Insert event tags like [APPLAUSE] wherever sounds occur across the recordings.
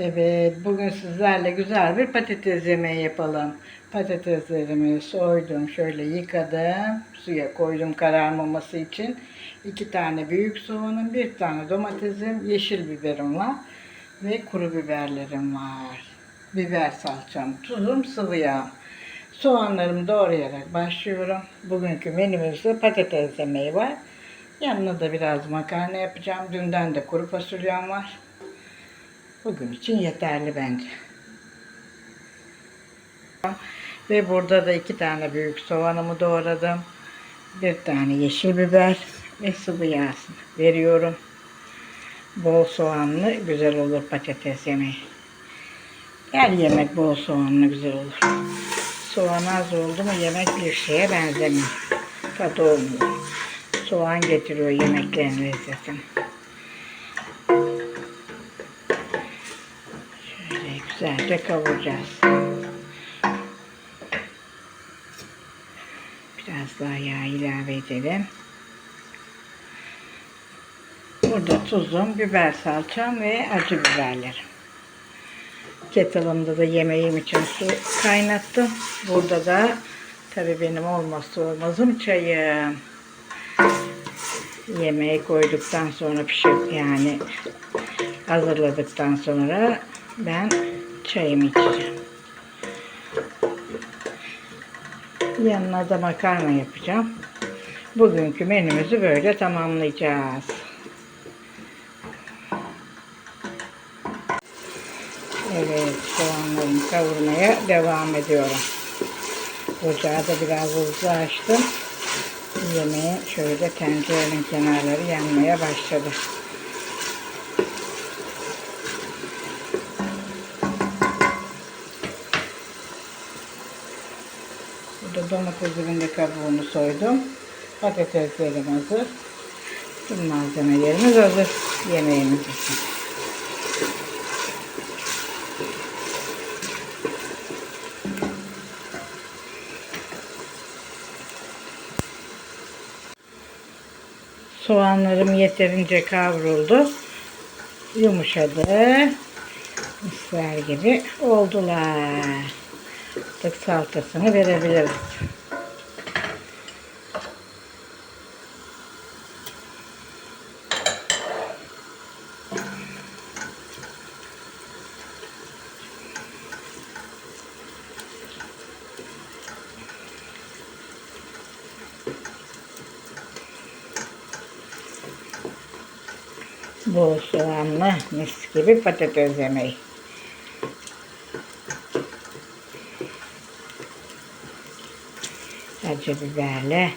Evet, bugün sizlerle güzel bir patates yemeği yapalım. Patateslerimi soydum, şöyle yıkadım, suya koydum kararmaması için. İki tane büyük soğanım, bir tane domatesim, yeşil biberim var ve kuru biberlerim var. Biber salçam, tuzum, sıvı yağ. Soğanlarımı doğrayarak başlıyorum. Bugünkü menümüzde patates yemeği var. Yanına da biraz makarna yapacağım. Dünden de kuru fasulyem var. Bugün için yeterli bence. Ve burada da iki tane büyük soğanımı doğradım. Bir tane yeşil biber ve sıvı yağ veriyorum. Bol soğanlı güzel olur patates yemeği. Her yemek bol soğanlı güzel olur. Soğan az oldu mu yemek bir şeye benzemiyor. Tadı olmuyor. Soğan getiriyor yemeklerin lezzetini. Güzelce kavuracağız. Biraz daha yağ ilave edelim. Burada tuzum, biber salçam ve acı biberlerim. Kettle'ımda da yemeğim için su kaynattım. Burada da tabii benim olmazsa olmazım çayım. Yemeği koyduktan sonra pişir yani hazırladıktan sonra ben çayımı içeceğim. Yanına da makarna yapacağım. Bugünkü menümüzü böyle tamamlayacağız. Evet, soğanlarımı kavurmaya devam ediyorum. Ocağı da biraz hızlı açtım. Yemeği şöyle tencerenin kenarları yanmaya başladı. Domatesimin de kabuğunu soydum. Patateslerim hazır. Tüm malzemelerimiz hazır yemeğimiz için. Soğanlarım yeterince kavruldu. Yumuşadı. Misler gibi oldular. Artık salçasını verebiliriz. Bol soğanlı mis gibi patates yemeği. Acı biberle.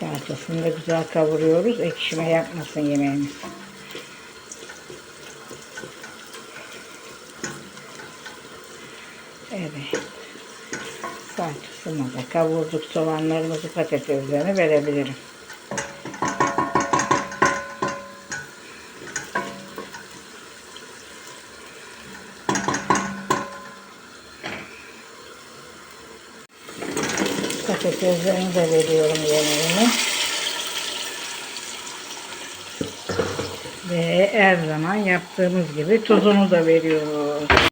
Salçasını da güzel kavuruyoruz. Ekşime yapmasın yemeğimiz. Evet. Salçasını da kavurduk soğanlarımızı patateslerini verebilirim. Patateslerini de veriyorum yemeğini. Ve her zaman yaptığımız gibi tuzunu da veriyoruz.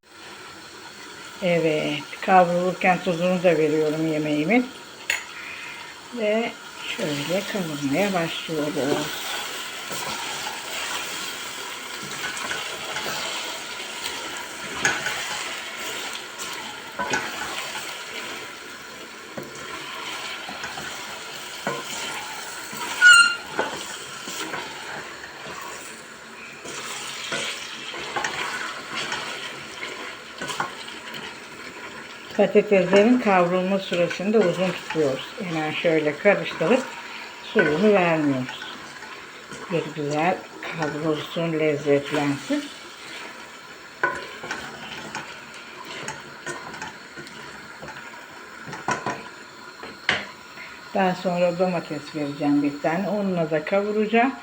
Evet, kavrulurken tuzunu da veriyorum yemeğimin. Ve şöyle kavurmaya başlıyoruz. Patateslerin kavrulma süresini de uzun tutuyoruz. Hemen şöyle karıştırıp suyunu vermiyoruz. Bir güzel kavrulsun, lezzetlensin. Daha sonra domates vereceğim bir tane. Onunla da kavuracağım.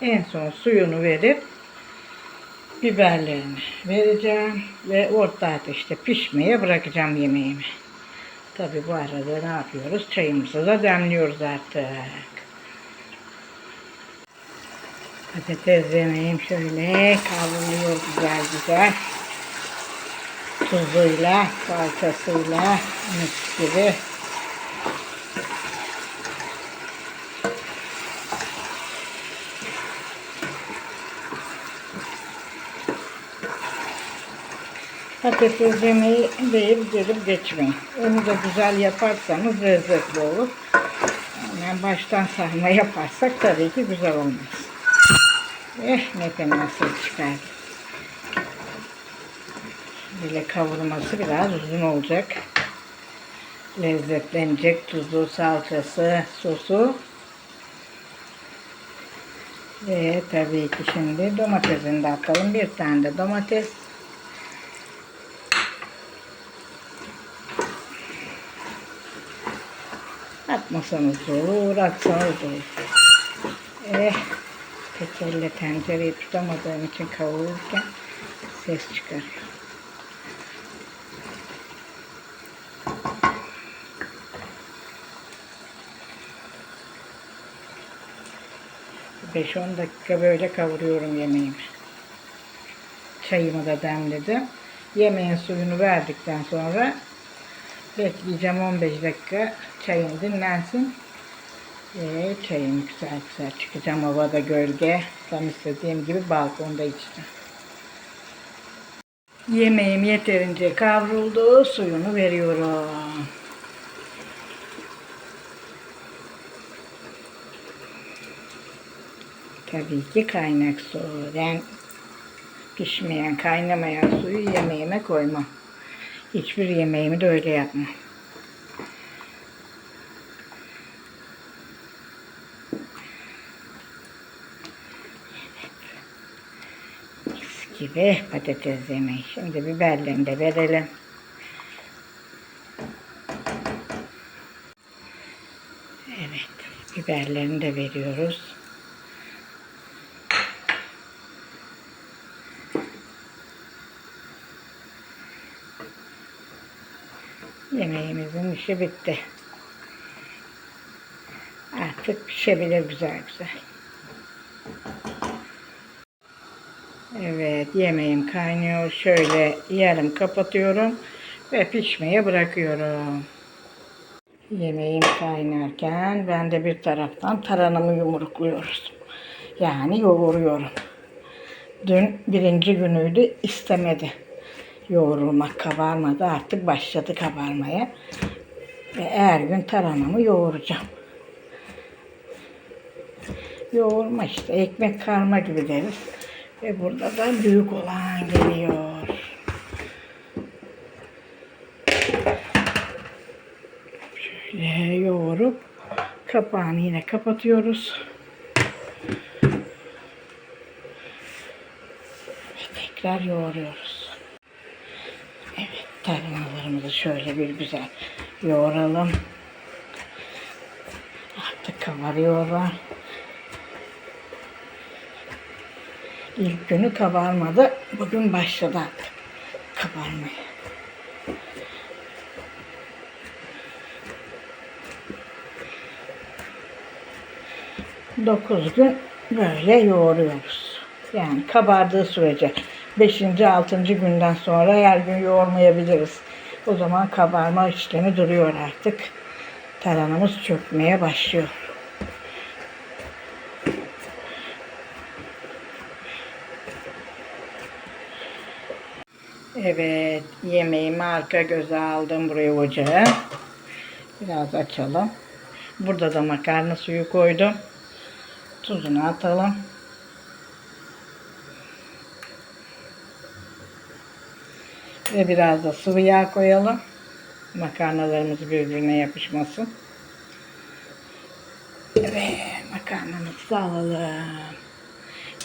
En son suyunu verip biberlerini vereceğim ve orta ateşte pişmeye bırakacağım yemeğimi. Tabi bu arada ne yapıyoruz? Çayımızı da demliyoruz artık. Patates yemeğim şöyle kavruluyor güzel güzel. Tuzuyla, salçasıyla mis gibi. Patates yemeği deyip gelip geçmeyin. Onu da güzel yaparsanız lezzetli olur. Yani baştan sarma yaparsak tabii ki güzel olmaz. Eh ne fena ses çıkardı. Böyle kavurması biraz uzun olacak. Lezzetlenecek tuzu, salçası, sosu. Ve tabii ki şimdi domatesini de atalım. Bir tane de domates. Atmasanız da olur, atsanız da olur. Eh, tek elle tencereyi tutamadığım için kavururken ses çıkarıyor. Beş on dakika böyle kavuruyorum yemeğimi. Çayımı da demledim. Yemeğin suyunu verdikten sonra bekleyeceğim 15 dakika çayım dinlensin. Ve çayım güzel güzel çıkacağım havada gölge. Tam istediğim gibi balkonda içeceğim. Yemeğim yeterince kavruldu. Suyunu veriyorum. Tabii ki kaynak su. Ben pişmeyen, kaynamayan suyu yemeğime koymam. Hiçbir yemeğimi de öyle yapmam. Mis gibi patates yemeği. Şimdi biberlerini de verelim. Evet, biberlerini de veriyoruz. Yemeğimizin işi bitti. Artık pişebilir güzel güzel. Evet yemeğim kaynıyor. Şöyle yarım kapatıyorum ve pişmeye bırakıyorum. Yemeğim kaynarken ben de bir taraftan taranımı yumrukluyoruz. Yani yoğuruyorum. Dün birinci günüydü istemedi. Yoğurulmak kabarmadı artık başladı kabarmaya. Ve her gün taranımı yoğuracağım. Yoğurma işte ekmek karma gibi deriz. Ve burada da büyük olan geliyor. Şöyle yoğurup kapağını yine kapatıyoruz. Ve tekrar yoğuruyoruz. Evet tarhanalarımızı şöyle bir güzel yoğuralım. Artık kabarıyorlar. İlk günü kabarmadı. Bugün başladı artık kabarmaya. Dokuz gün böyle yoğuruyoruz. Yani kabardığı sürece 5. 6. günden sonra her gün yoğurmayabiliriz. O zaman kabarma işlemi duruyor artık. Taranımız çökmeye başlıyor. Evet, yemeğimi arka göze aldım buraya ocağa. Biraz açalım. Burada da makarna suyu koydum. Tuzunu atalım. Ve biraz da sıvı yağ koyalım. Makarnalarımız birbirine yapışmasın. Ve makarnamızı da alalım.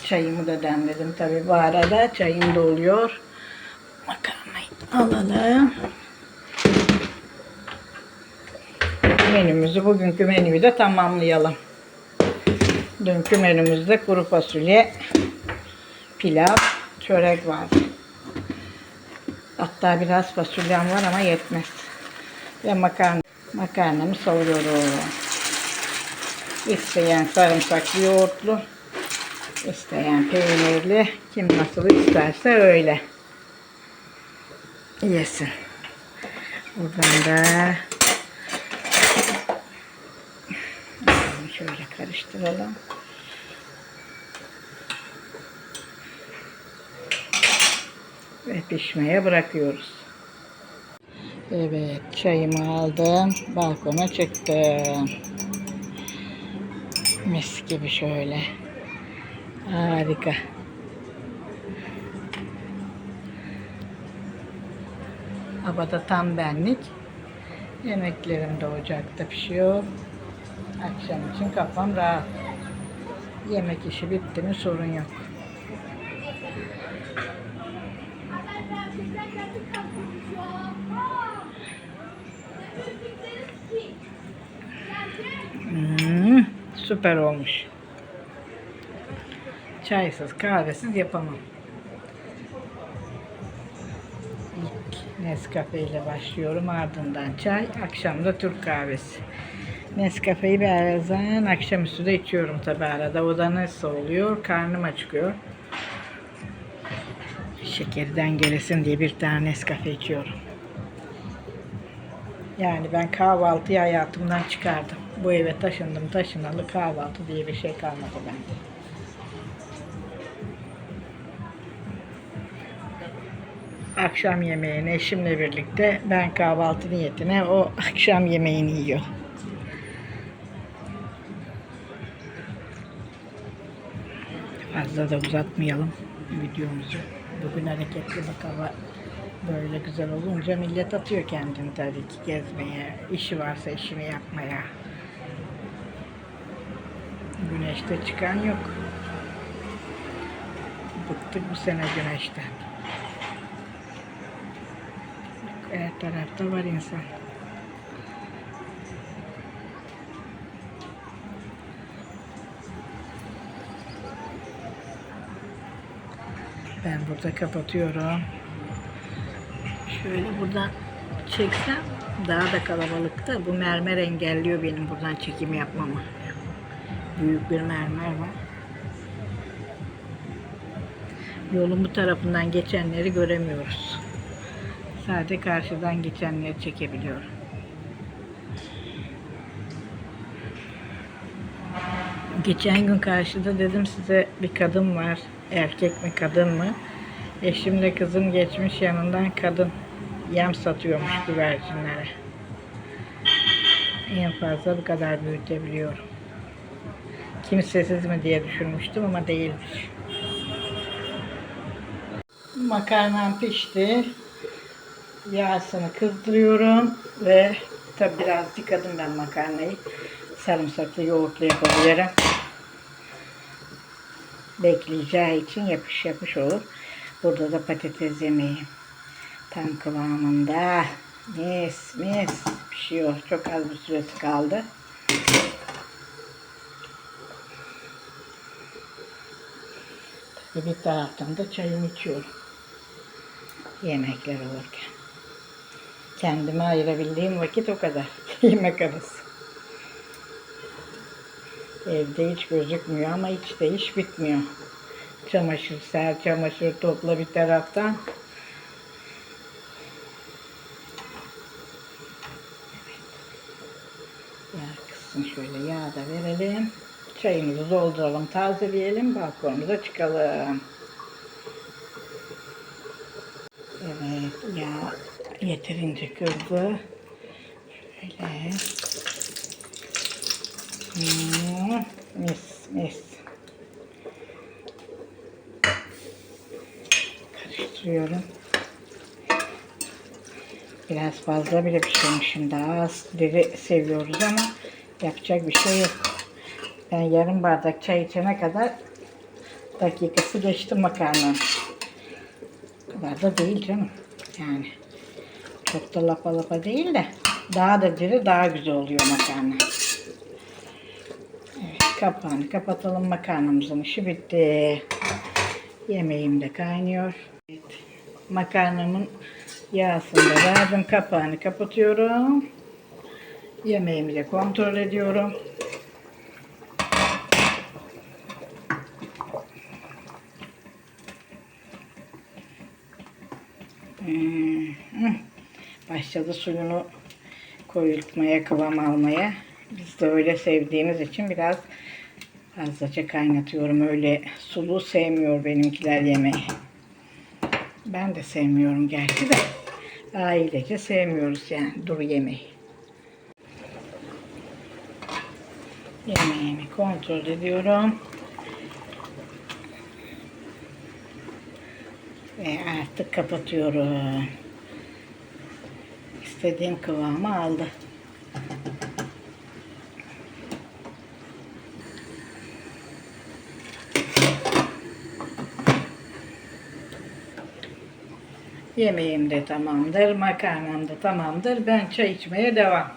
Çayımı da demledim tabi bu arada. Çayım doluyor. Makarnayı alalım. Menümüzü, bugünkü menüyü de tamamlayalım. Dünkü menümüzde kuru fasulye, pilav, çörek var. Hatta biraz fasulyem var ama yetmez. Ve makarna, makarnamı savuruyorum. İsteyen sarımsaklı yoğurtlu, isteyen peynirli, kim nasıl isterse öyle yesin. Buradan da şöyle karıştıralım. Ve pişmeye bırakıyoruz. Evet, çayımı aldım. Balkona çıktım. Mis gibi şöyle. Harika. Havada tam benlik. Yemeklerim de ocakta pişiyor. Akşam için kafam rahat. Yemek işi bitti mi sorun yok. Hmm, süper olmuş. Çaysız, kahvesiz yapamam. İlk Nescafe ile başlıyorum. Ardından çay, akşam da Türk kahvesi. Nescafe'yi bazen akşamüstü de içiyorum tabi arada. O da nasıl oluyor? Karnım acıkıyor. Şekerden gelesin diye bir tane Nescafe içiyorum. Yani ben kahvaltıyı hayatımdan çıkardım. Bu eve taşındım taşınalı kahvaltı diye bir şey kalmadı bende. Akşam yemeğini eşimle birlikte ben kahvaltı niyetine o [LAUGHS] akşam yemeğini yiyor. Fazla da uzatmayalım videomuzu. Bugün hareketli bak hava böyle güzel olunca millet atıyor kendini tabii ki gezmeye. İşi varsa işini yapmaya. Güneşte çıkan yok. Bıktık bu sene güneşten. Her tarafta var insan. Ben burada kapatıyorum. Şöyle buradan çeksem daha da kalabalıkta. Bu mermer engelliyor benim buradan çekim yapmamı. Büyük bir mermer var. Yolun bu tarafından geçenleri göremiyoruz. Sadece karşıdan geçenleri çekebiliyorum. Geçen gün karşıda dedim size bir kadın var. Erkek mi kadın mı? Eşimle kızım geçmiş yanından kadın yem satıyormuş güvercinlere. En fazla bu kadar büyütebiliyorum. Kimsesiz mi diye düşünmüştüm ama değilmiş. Makarnam pişti. Yağsını kızdırıyorum ve tabi biraz yıkadım ben makarnayı. Sarımsaklı yoğurtlu yapabilirim. Bekleyeceği için yapış yapış olur. Burada da patates yemeği. Tam kıvamında. Mis mis pişiyor. Çok az bir süresi kaldı. Bir taraftan da çayımı içiyorum. Yemekler olurken. Kendime ayırabildiğim vakit o kadar. [LAUGHS] Yemek arası. Evde hiç gözükmüyor ama hiç de iş bitmiyor. Çamaşır ser, çamaşır topla bir taraftan. Yağ kısmı şöyle yağ da verelim. Çayımızı dolduralım, tazeleyelim, balkonumuza çıkalım. Evet, yağ yeterince kızdı. Şöyle. Hmm, mis mis. Karıştırıyorum. Biraz fazla bile pişirmişim. Daha az diri seviyoruz ama yapacak bir şey yok. Ben yarım bardak çay içene kadar dakikası geçti makarna. O kadar da değil canım. Yani çok da lapa lapa değil de daha da diri daha güzel oluyor makarna. Evet, kapağını kapatalım. Makarnamızın işi bitti. Yemeğim de kaynıyor. Evet, makarnamın Yağsını da verdim. Kapağını kapatıyorum. Yemeğimi de kontrol ediyorum. Hmm. Başladı suyunu koyultmaya, kıvam almaya. Biz de öyle sevdiğimiz için biraz fazlaca kaynatıyorum. Öyle sulu sevmiyor benimkiler yemeği. Ben de sevmiyorum gerçi de. Ailece sevmiyoruz yani duru yemeği. Yemeğimi kontrol ediyorum. Ve artık kapatıyorum. İstediğim kıvamı aldı. Yemeğim de tamamdır, makarnam da tamamdır. Ben çay içmeye devam.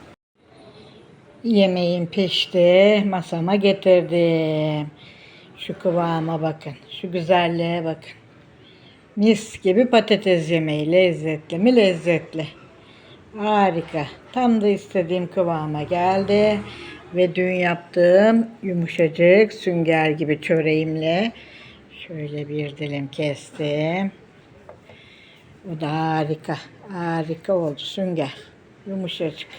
Yemeğim pişti, masama getirdim. Şu kıvama bakın, şu güzelliğe bakın. Mis gibi patates yemeği, lezzetli mi lezzetli. Harika. Tam da istediğim kıvama geldi. Ve dün yaptığım yumuşacık sünger gibi çöreğimle şöyle bir dilim kestim. Bu da harika. Harika oldu sünger. Yumuşacık.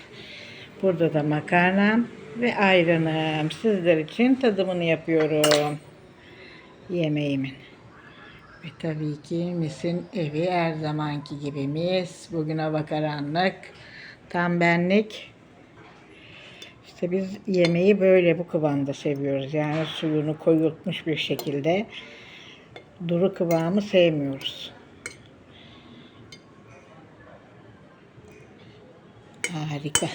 Burada da makarnam ve ayranım. Sizler için tadımını yapıyorum. Yemeğimin. Ve tabii ki misin evi her zamanki gibi mis. Bugün hava karanlık. Tam benlik. İşte biz yemeği böyle bu kıvamda seviyoruz. Yani suyunu koyultmuş bir şekilde. Duru kıvamı sevmiyoruz. Harika.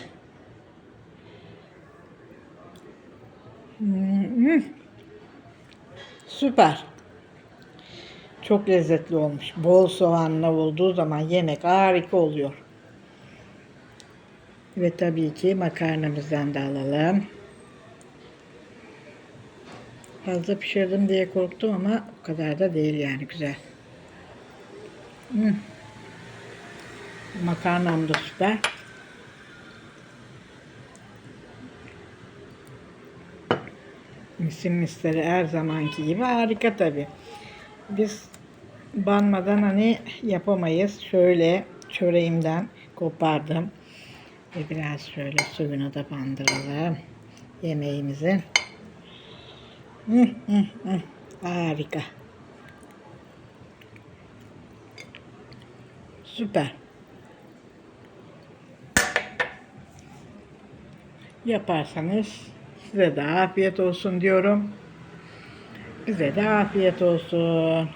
Hmm. Süper. Çok lezzetli olmuş. Bol soğanla olduğu zaman yemek harika oluyor. Ve tabii ki makarnamızdan da alalım. Fazla pişirdim diye korktum ama o kadar da değil yani güzel. Hmm. Makarnam da süper. Misin misleri her zamanki gibi harika tabi. Biz banmadan hani yapamayız. Şöyle çöreğimden kopardım. Ve biraz şöyle suyunu da bandıralım. Hı. Harika. Süper. Yaparsanız size de afiyet olsun diyorum. Bize de afiyet olsun.